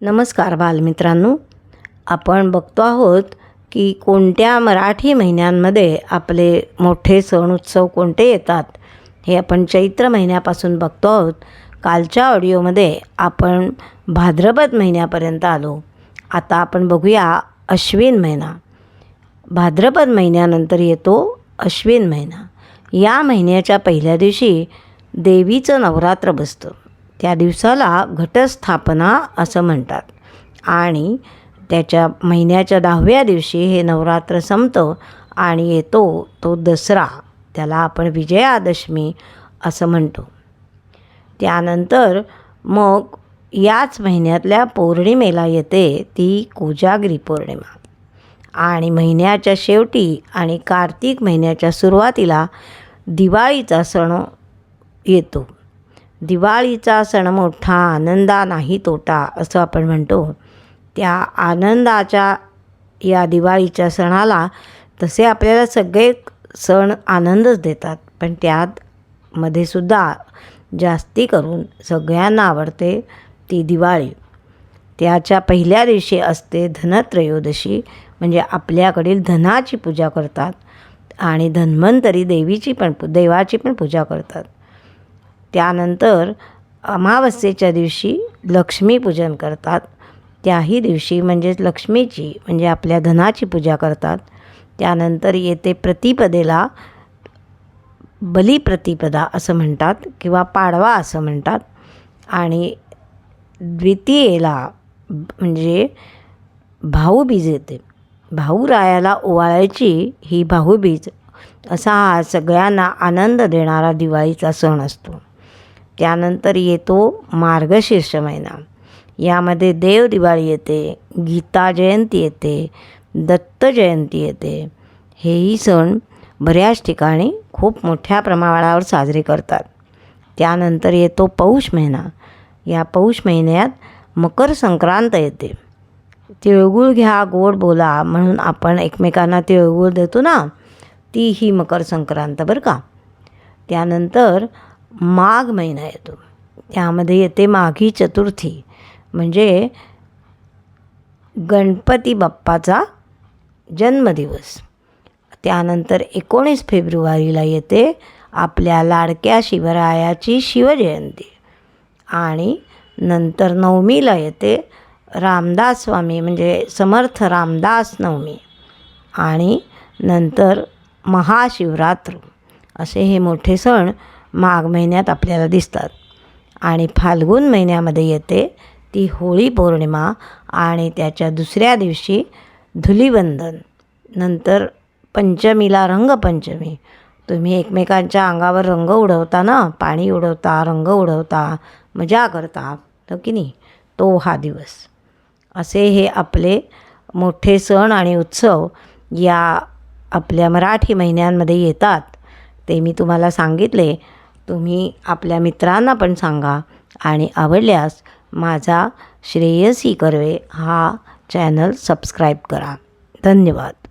नमस्कार बालमित्रांनो. आपण बघतो आहोत की कोणत्या मराठी महिन्यांमध्ये आपले मोठे सण उत्सव कोणते येतात हे आपण चैत्र महिन्यापासून बघतो आहोत. कालच्या ऑडिओमध्ये आपण भाद्रपद महिन्यापर्यंत आलो. आता आपण बघूया अश्विन महिना. भाद्रपद महिन्यानंतर येतो अश्विन महिना. या महिन्याच्या पहिल्या दिवशी देवीचं नवरात्र बसतं. त्या दिवसाला घटस्थापना असं म्हणतात. आणि त्याच्या महिन्याच्या दहाव्या दिवशी हे नवरात्र संपतं आणि येतो तो दसरा. त्याला आपण विजयादशमी असं म्हणतो. त्यानंतर मग याच महिन्यातल्या पौर्णिमेला येते ती कोजागिरी पौर्णिमा. आणि महिन्याच्या शेवटी आणि कार्तिक महिन्याच्या सुरुवातीला दिवाळीचा सण येतो. दिवाळीचा सण मोठा आनंदा नाही तोटा असं आपण म्हणतो. त्या आनंदाच्या या दिवाळीच्या सणाला तसे आपल्याला सगळे सण आनंदच देतात. पण त्यात मध्ये सुद्धा जास्ती करून सगळ्यांना आवडते ती दिवाळी. त्याच्या पहिल्या दिवशी असते धनत्रयोदशी म्हणजे आपल्याकडील धनाची पूजा करतात आणि धन्वंतरी देवीची पण देवाची पण पूजा करतात. त्यानंतर अमावस्येच्या दिवशी लक्ष्मीपूजन करतात. त्याही दिवशी म्हणजेच लक्ष्मीची म्हणजे आपल्या धनाची पूजा करतात. त्यानंतर येते प्रतिपदेला बलिप्रतिपदा असं म्हणतात किंवा पाडवा असं म्हणतात. आणि द्वितीयेला म्हणजे भाऊबीज येते. भाऊरायाला ओवाळायची ही भाऊबीज असा हा सगळ्यांना आनंद देणारा दिवाळीचा सण असतो. त्यानंतर येतो मार्गशीर्ष महिना यामध्ये देव दिवाळी येते गीता जयंती येते दत्त जयंती येते. हेही सण बऱ्याच ठिकाणी खूप मोठ्या प्रमाणावर साजरे करतात. त्यानंतर येतो पौष महिना. या पौष महिन्यात मकर संक्रांत येते. तिळगुळ घ्या गोड बोला म्हणून आपण एकमेकांना तिळगुळ देतो ना? ती ही मकर संक्रांत बरं का? त्यानंतर माघ महिना येतो. त्यामध्ये येते माघी चतुर्थी. म्हणजे गणपती बाप्पाचा जन्मदिवस. त्यानंतर एकोणीस फेब्रुवारीला येते आपल्या लाडक्या शिवरायाची शिवजयंती. आणि नंतर नवमीला येते रामदास स्वामी म्हणजे समर्थ रामदास नवमी. आणि नंतर महाशिवरात्र. असे हे मोठे सण माघ महिन्यात आपल्याला दिसतात. आणि फाल्गुन महिन्यामध्ये येते ती होळी पौर्णिमा आणि त्याच्या दुसऱ्या दिवशी धुलीवंदन. नंतर पंचमीला रंगपंचमी. तुम्ही एकमेकांच्या अंगावर रंग उडवता ना? पाणी उडवता रंग उडवता मजा करता हो की नाही? तो हा दिवस. असे हे आपले मोठे सण आणि उत्सव या आपल्या मराठी महिन्यांमध्ये येतात. ते मी तुम्हाला सांगितले. तुम्ही आपल्या मित्रांना पण सांगा आणि आवडल्यास माझा श्रेयसी कर्वे हा चॅनल सबस्क्राईब करा. धन्यवाद.